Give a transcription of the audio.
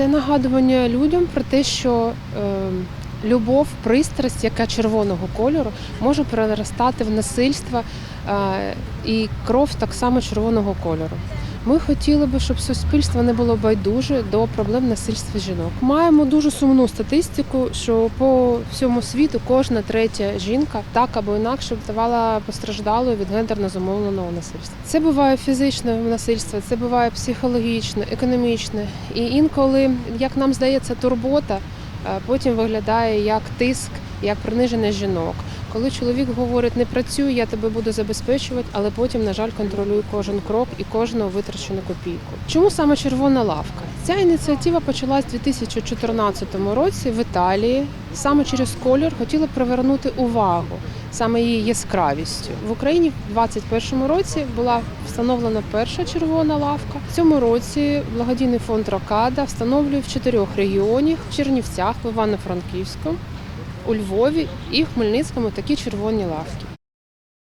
Це нагадування людям про те, що е, любов, пристрасть, яка червоного кольору, може переростати в насильство е, і кров так само червоного кольору. Ми хотіли би, щоб суспільство не було байдуже до проблем насильства жінок. Маємо дуже сумну статистику, що по всьому світу кожна третя жінка так або інакше ставала постраждалою від гендерно замовленого насильства. Це буває фізичне насильство, це буває психологічне, економічне. І інколи, як нам здається, турбота е, потім виглядає як тиск, як приниження жінок. Коли чоловік говорить не працюй, я тебе буду забезпечувати, але потім, на жаль, контролюю кожен крок і кожну витрачену копійку. Чому саме червона лавка? Ця ініціатива почалась у 2014 році в Італії. Саме через колір хотіли привернути увагу саме її яскравістю. В Україні в 2021 році була встановлена перша червона лавка. В цьому році благодійний фонд Рокада встановлює в чотирьох регіонах в Чернівцях, в Івано-Франківську, у Львові і Хмельницькому такі червоні лавки.